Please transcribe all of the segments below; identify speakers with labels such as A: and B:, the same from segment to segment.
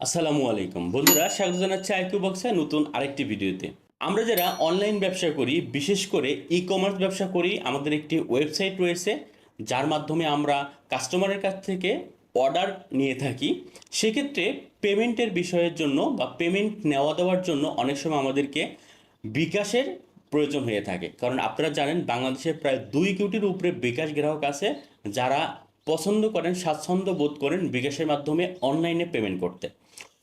A: আসসালামু আলাইকুম। বন্ধুরা, স্বাগত জানাচ্ছি আইকিউ বক্সে নতুন আরেকটি ভিডিওতে। আমরা যারা অনলাইন ব্যবসা করি, বিশেষ করে ই কমার্স ব্যবসা করি, আমাদের একটি ওয়েবসাইট রয়েছে, যার মাধ্যমে আমরা কাস্টমারের কাছ থেকে অর্ডার নিয়ে থাকি। সেক্ষেত্রে পেমেন্টের বিষয়ের জন্য বা পেমেন্ট নেওয়া দেওয়ার জন্য অনেক সময় আমাদেরকে বিকাশের প্রয়োজন হয়ে থাকে। কারণ আপনারা জানেন, বাংলাদেশে প্রায় দুই কোটির উপরে বিকাশ গ্রাহক আছে, যারা পছন্দ করেন, স্বাচ্ছন্দ্য বোধ করেন বিকাশের মাধ্যমে অনলাইনে পেমেন্ট করতে।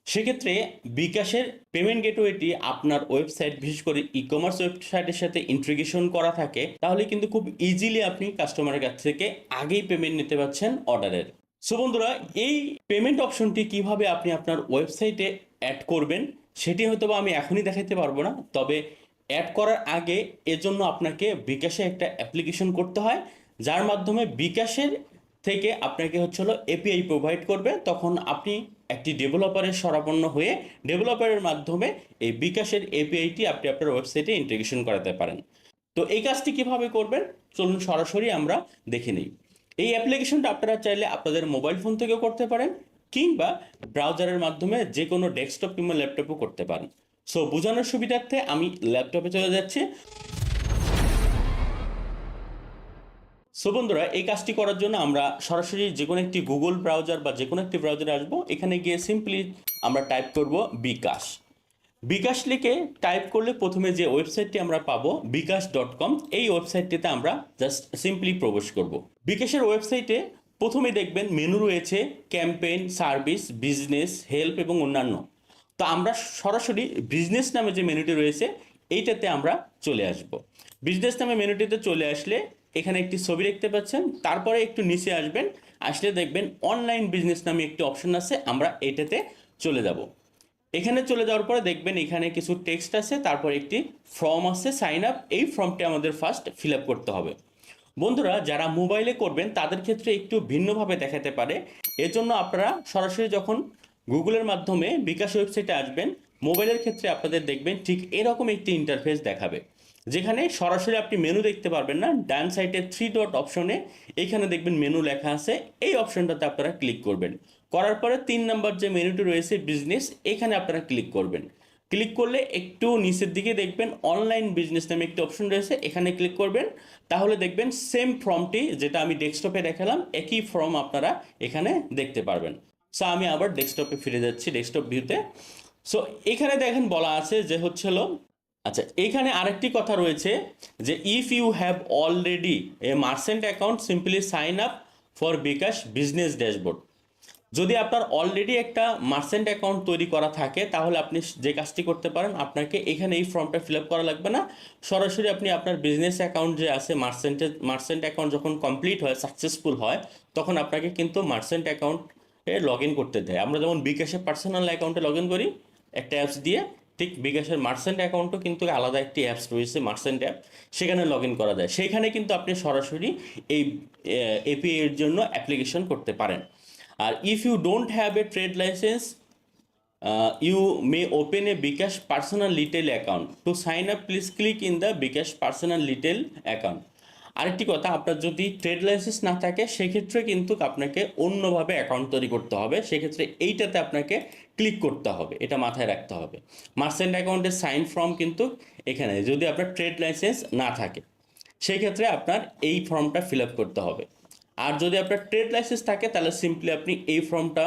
A: সেক্ষেত্রে বিকাশের পেমেন্ট গেটওয়েটি আপনার ওয়েবসাইট বিশেষ করে ই কমার্স ওয়েবসাইটের সাথে ইন্টিগ্রেশন করা থাকে, তাহলে কিন্তু খুব ইজিলি আপনি কাস্টমারের কাছ থেকে আগেই পেমেন্ট নিতে পারছেন অর্ডারের সো বন্ধুরা, এই পেমেন্ট অপশনটি কীভাবে আপনি আপনার ওয়েবসাইটে অ্যাড করবেন, সেটি হয়তো আমি এখনই দেখাতে পারব না, তবে অ্যাড করার আগে এজন্য আপনাকে বিকাশে একটা অ্যাপ্লিকেশন করতে হয়, যার মাধ্যমে বিকাশের থেকে আপনাকে হচ্ছে এপিআই প্রোভাইড করবে, তখন আপনি একটি ডেভেলপারের সরাপন্ন হয়ে ডেভেলপারের মাধ্যমে এই বিকাশের এপিআইটি আপনি আপনার ওয়েবসাইটে ইন্টিগ্রেশন করাতে পারেন। তো এই কাজটি কীভাবে করবেন? চলুন সরাসরি আমরা দেখে নিই। এই অ্যাপ্লিকেশনটা আপনারা চাইলে আপনাদের মোবাইল ফোন থেকেও করতে পারেন কিংবা ব্রাউজারের মাধ্যমে যে কোনো ডেস্কটপ কিংবা ল্যাপটপও করতে পারেন। সো বোঝানোর সুবিধার্থে আমি ল্যাপটপে চলে যাচ্ছি। সো বন্ধুরা, এই কাজটি করার জন্য আমরা সরাসরি যে কোনো একটি গুগল ব্রাউজার বা যে কোনো একটি ব্রাউজারে আসব। এখানে গিয়ে সিম্পলি আমরা টাইপ করব বিকাশ। বিকাশ লিখে টাইপ করলে প্রথমে যে ওয়েবসাইটটি আমরা পাবো, বিকাশ ডট কম এই ওয়েবসাইটটিতে আমরা জাস্ট সিম্পলি প্রবেশ করব। বিকাশের ওয়েবসাইটে প্রথমে দেখবেন মেনু রয়েছে ক্যাম্পেইন সার্ভিস বিজনেস হেল্প এবং অন্যান্য। তো আমরা সরাসরি বিজনেস নামে যে মেনুটি রয়েছে, এইটাতে আমরা চলে আসব। বিজনেস নামে মেনুটিতে চলে আসলে এখানে একটি ছবি দেখতে পাচ্ছেন। তারপরে একটু নিচে আসবেন, আসলে দেখবেন অনলাইন বিজনেস নামে একটি অপশন আছে, আমরা এটাতে চলে যাব। এখানে চলে যাওয়ার পরে দেখবেন এখানে কিছু টেক্সট আছে, তারপর একটি ফর্ম আছে সাইন আপ এই ফর্মটি আমাদের ফার্স্ট ফিল আপ করতে হবে। বন্ধুরা, যারা মোবাইলে করবেন, তাদের ক্ষেত্রে একটু ভিন্নভাবে দেখাতে পারে। এজন্য আপনারা সরাসরি যখন গুগলের মাধ্যমে বিকাশ ওয়েবসাইটে আসবেন মোবাইলের ক্ষেত্রে আপনাদের দেখবেন ঠিক এরকম একটি ইন্টারফেস দেখাবে। যেখানে সরাসরি আপনি মেনু দেখতে পারবেন না, ডান সাইডে থ্রি ডট অপশনে এইখানে দেখবেন মেনু লেখা আছে, এই অপশনটাতে আপনারা ক্লিক করবেন। করার পরে তিন নাম্বার যে মেনুটি রয়েছে বিজনেস এখানে আপনারা ক্লিক করবেন। ক্লিক করলে একটু নিচের দিকে দেখবেন অনলাইন বিজনেস নামে একটি অপশন রয়েছে, এখানে ক্লিক করবেন। তাহলে দেখবেন সেম ফর্মটি যেটা আমি ডেস্কটপে দেখালাম, একই ফর্ম আপনারা এখানে দেখতে পারবেন। সো আমি আবার ডেস্কটপে ফিরে যাচ্ছি ডেস্কটপ ভিউতে সো এখানে দেখেন বলা আছে যে হচ্ছে হলো আচ্ছা এখানে আরেকটি কথা রয়েছে যে if you have already a merchant account simply sign up for bKash business dashboard যদি আপনার অলরেডি একটা মার্সেন্ট অ্যাকাউন্ট তৈরি করা থাকে, তাহলে আপনি যে কাজটি করতে পারেন, আপনাকে এখানে এই ফর্মটা ফিল করা লাগবে না। সরাসরি আপনি আপনার বিজনেস অ্যাকাউন্ট যে আছে মার্সেন্টের মার্সেন্ট অ্যাকাউন্ট যখন কমপ্লিট হয় সাকসেসফুল হয়, তখন আপনাকে কিন্তু মার্সেন্ট অ্যাকাউন্টে লগ ইন করতে দেয়। আমরা যেমন বিকাশে পার্সোনাল অ্যাকাউন্টে লগ ইন করি, একটা অ্যাপস দিয়ে ঠিক বিকাশের মার্সেন্ট অ্যাকাউন্টও কিন্তু আলাদা একটি অ্যাপস রয়েছে মার্সেন্ট অ্যাপ সেখানে লগ ইন করা যায়। সেখানে কিন্তু আপনি সরাসরি এই এপিআই এর জন্য অ্যাপ্লিকেশন করতে পারেন। আর if you don't have a trade license you may open a bKash personal little account to sign up please click in the bKash personal little account আরেকটি কথা, আপনার যদি ট্রেড লাইসেন্স না থাকে, সেক্ষেত্রে কিন্তু আপনাকে অন্যভাবে অ্যাকাউন্ট তৈরি করতে হবে। সেক্ষেত্রে এইটাতে আপনাকে ক্লিক করতে হবে, এটা মাথায় রাখতে হবে। মার্সেন্ট অ্যাকাউন্টের সাইন ফর্ম কিন্তু এখানে, যদি আপনার ট্রেড লাইসেন্স না থাকে, সেক্ষেত্রে আপনার এই ফর্মটা ফিল আপ করতে হবে। আর যদি আপনার ট্রেড লাইসেন্স থাকে, তাহলে সিম্পলি আপনি এই ফর্মটা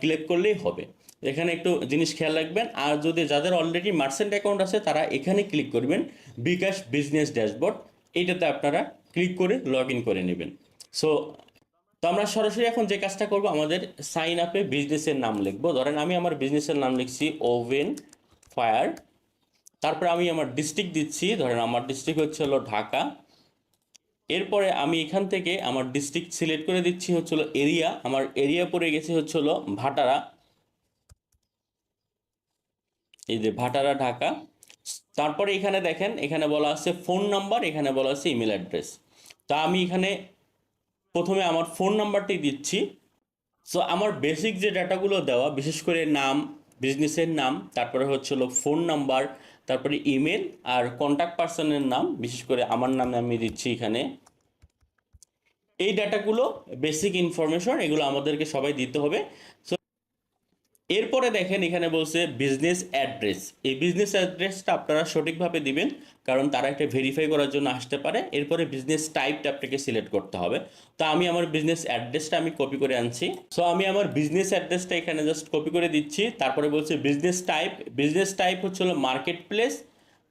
A: ক্লিক করলেই হবে। এখানে একটু জিনিস খেয়াল রাখবেন, আর যদি যাদের অলরেডি মার্সেন্ট অ্যাকাউন্ট আছে, তারা এখানে ক্লিক করবেন বিকাশ বিজনেস ড্যাশবোর্ড এইটাতে আপনারা ক্লিক করে লগ করে নেবেন। সো তো আমরা সরাসরি এখন যে কাজটা করব, আমাদের সাইন আপে বিজনেসের নাম লিখব। ধরেন আমি আমার বিজনেসের নাম লিখছি ওভেন ফায়ার তারপরে আমি আমার ডিস্ট্রিক্ট দিচ্ছি, ধরেন আমার ডিস্ট্রিক্ট হচ্ছে হলো ঢাকা। এরপরে আমি এখান থেকে আমার ডিস্ট্রিক্ট সিলেক্ট করে দিচ্ছি, হচ্ছে হলো এরিয়া আমার এরিয়া পড়ে গেছে হচ্ছে হলো ভাটারা। এই যে ভাটারা ঢাকা। তারপরে এখানে দেখেন, এখানে বলা আছে ফোন নাম্বার এখানে বলা আছে ইমেল অ্যাড্রেস তা আমি এখানে প্রথমে আমার ফোন নাম্বারটি দিচ্ছি। সো আমার বেসিক যে ডাটাগুলো দেওয়া, বিশেষ করে নাম বিজনেসের নাম, তারপরে হচ্ছে হলো ফোন নাম্বার তারপরে ইমেল আর কন্ট্যাক্ট পার্সনের নাম, বিশেষ করে আমার নামে আমি দিচ্ছি এখানে। এই ডাটাগুলো বেসিক ইনফরমেশন এগুলো আমাদেরকে সবাই দিতে হবে। সো এরপরে দেখেন এখানে বলছে বিজনেস অ্যাড্রেস এই বিজনেস অ্যাড্রেসটা আপনারা সঠিকভাবে দিবেন, কারণ তারা একটা ভেরিফাই করার জন্য আসতে পারে। এরপরে বিজনেস টাইপটা আপনাকে সিলেক্ট করতে হবে। তো আমি আমার বিজনেস অ্যাড্রেসটা আমি কপি করে আনছি। সো আমি আমার বিজনেস অ্যাড্রেসটা এখানে জাস্ট কপি করে দিচ্ছি। তারপরে বলছে বিজনেস টাইপ বিজনেস টাইপ হচ্ছে হলো মার্কেট প্লেস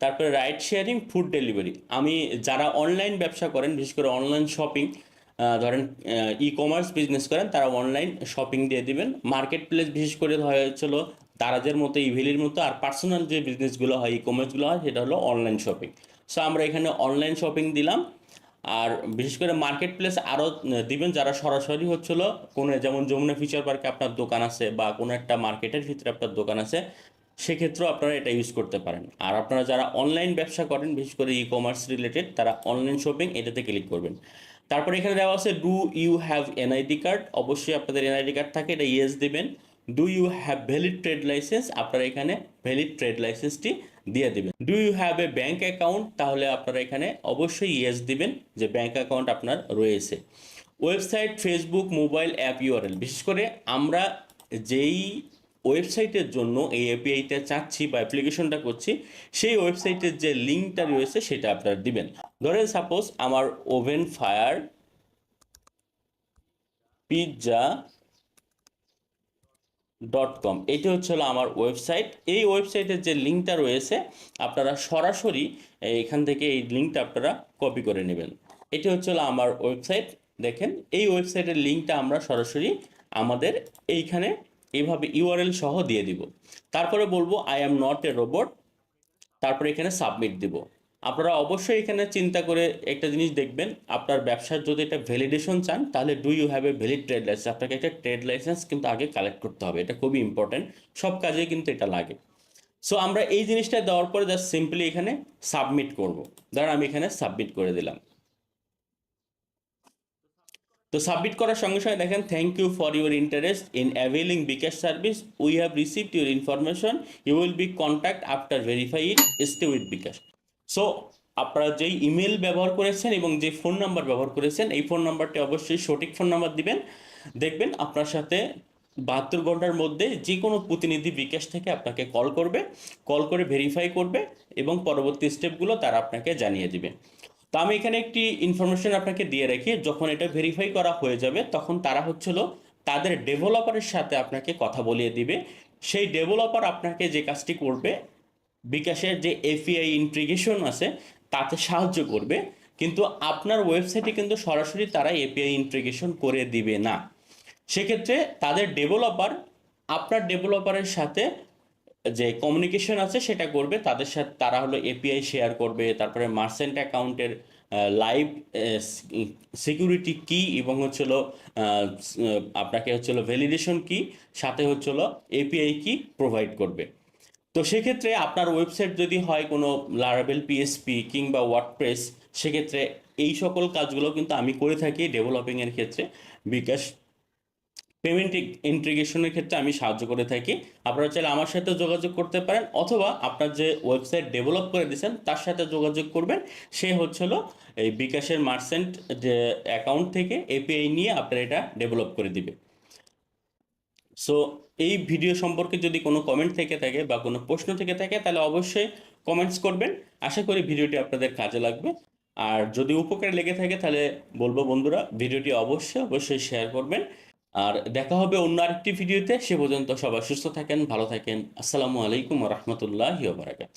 A: তারপরে রাইড শেয়ারিং ফুড ডেলিভারি আমি যারা অনলাইন ব্যবসা করেন, বিশেষ করে অনলাইন শপিং ধরেন ই কমার্স বিজনেস করেন, তারা অনলাইন শপিং দিয়ে দিবেন। মার্কেট প্লেস বিশেষ করে হয়েছিল দারাজের মতো, ইভিলির মতো, আর পার্সোনাল যে বিজনেসগুলো হয় ই কমার্সগুলো হয়, সেটা হলো অনলাইন শপিং সো আমরা এখানে অনলাইন শপিং দিলাম, আর বিশেষ করে মার্কেট প্লেস আরও দিবেন যারা সরাসরি হচ্ছিল কোনো, যেমন যমুনা ফিচার পার্কে আপনার দোকান আছে, বা কোনো একটা মার্কেটের ভিতরে আপনার দোকান আছে, সেক্ষেত্রেও আপনারা এটা ইউজ করতে পারেন। আর আপনারা যারা অনলাইন ব্যবসা করেন, বিশেষ করে ই কমার্স রিলেটেড তারা অনলাইন শপিং এটাতে ক্লিক করবেন। তারপরে এখানে দেওয়া আছে do you have NID card অবশ্যই আপনাদের এনআইডি কার্ড থাকে, এটা ইয়েস দেবেন। Do you have valid trade license আপনারা এখানে ভ্যালিড ট্রেড লাইসেন্সটি দিয়ে দেবেন। Do you have a bank account তাহলে আপনারা এখানে অবশ্যই ইয়েস দিবেন, যে ব্যাঙ্ক অ্যাকাউন্ট আপনার রয়েছে। Website Facebook mobile app URL বিশেষ করে আমরা যেই ওয়েবসাইটের জন্য এই এপিআইটা চাচ্ছি বা অ্যাপ্লিকেশনটা করছি, সেই ওয়েবসাইটের যে লিঙ্কটা রয়েছে সেটা আপনারা দিবেন। ধরেন সাপোজ আমার oven fire pizza dot com এটি হচ্ছে হলো আমার ওয়েবসাইট এই ওয়েবসাইটের যে লিঙ্কটা রয়েছে, আপনারা সরাসরি এখান থেকে এই লিঙ্কটা আপনারা কপি করে নেবেন। এটি হচ্ছে হলো আমার ওয়েবসাইট দেখেন, এই ওয়েবসাইটের লিঙ্কটা আমরা সরাসরি আমাদের এইখানে এইভাবে ইউআরএল সহ দিয়ে দিব। তারপরে বলব I am not a robot তারপরে এখানে সাবমিট দিব। আপনারা অবশ্যই এখানে চিন্তা করে একটা জিনিস দেখবেন, আপনার ব্যবসার যদি এটা ভ্যালিডেশন চান, তাহলে do you have a valid trade license আপনাকে একটা ট্রেড লাইসেন্স কিন্তু আগে কালেক্ট করতে হবে। এটা খুবই ইম্পর্টেন্ট সব কাজে কিন্তু এটা লাগে। সো আমরা এই জিনিসটা দেওয়ার পরে জাস্ট সিম্পলি এখানে সাবমিট করব। ধরেন আমি এখানে সাবমিট করে দিলাম। তো সাবমিট করার সঙ্গে সঙ্গে দেখেন thank you for your interest in availing bKash service we have received your information you will be contact after verify it stay with bKash so আপনারা যেই ইমেল ব্যবহার করেছেন এবং যে ফোন নাম্বার ব্যবহার করেছেন, এই ফোন নাম্বারটি অবশ্যই সঠিক ফোন নাম্বার দিবেন। দেখবেন, আপনার সাথে বাহাত্তর ঘণ্টার মধ্যে যে কোনো প্রতিনিধি বিকাশ থেকে আপনাকে কল করবে। কল করে ভেরিফাই করবে এবং পরবর্তী স্টেপগুলো তারা আপনাকে জানিয়ে দিবে। তো আমি এখানে একটি ইনফরমেশন আপনাকে দিয়ে রাখি, যখন এটা ভেরিফাই করা হয়ে যাবে, তখন তারা হচ্ছিল তাদের ডেভেলপারের সাথে আপনাকে কথা বলিয়ে দিবে। সেই ডেভেলপার আপনাকে যে কাজটি করবে, বিকাশের যে এপিআই ইন্টিগ্রেশন আছে, তাতে সাহায্য করবে। কিন্তু আপনার ওয়েবসাইটে কিন্তু সরাসরি তারা এপিআই ইন্টিগ্রেশন করে দিবে না। সেক্ষেত্রে তাদের ডেভেলপার আপনার ডেভেলপারের সাথে যে কমিউনিকেশন আছে সেটা করবে, তাদের সাথে, তারা হলো এপিআই শেয়ার করবে, তারপরে মার্চেন্ট অ্যাকাউন্টের লাইভ সিকিউরিটি কি এবং হচ্ছিল আপনাকে হচ্ছিল ভ্যালিডেশন কি সাথে হচ্ছিল এপিআই কি প্রোভাইড করবে। তো সেক্ষেত্রে আপনার ওয়েবসাইট যদি হয় কোনো লারাবেল পিএসপি কিংবা ওয়ার্ডপ্রেস সেক্ষেত্রে এই সকল কাজগুলো কিন্তু আমি করে থাকি ডেভেলপিংয়ের ক্ষেত্রে, বিকাশ পেমেন্ট ইন্টিগ্রেশনের ক্ষেত্রে আমি সাহায্য করে থাকি। আপনারা চাইলে আমার সাথে যোগাযোগ করতে পারেন অথবা আপনার যে ওয়েবসাইট ডেভেলপ করে দিয়েছেন, তার সাথে যোগাযোগ করবেন। সে হচ্ছিল এই বিকাশের মার্চেন্ট যে অ্যাকাউন্ট থেকে এপিআই নিয়ে আপনারা এটা ডেভেলপ করে দিবে। সো, এই ভিডিও সম্পর্কে যদি কোনো কমেন্ট থেকে থাকে বা কোনো প্রশ্ন থেকে থাকে, তাহলে অবশ্যই কমেন্টস করবেন। আশা করি ভিডিওটি আপনাদের কাজে লাগবে। আর যদি উপকার লেগে থাকে, তাহলে বলব বন্ধুরা, ভিডিওটি অবশ্যই অবশ্যই শেয়ার করবেন। আর দেখা হবে অন্য আরেকটি ভিডিওতে, সে পর্যন্ত সবাই সুস্থ থাকেন, ভালো থাকেন। আসসালামু আলাইকুম রহমতুল্লাহ বারাকাত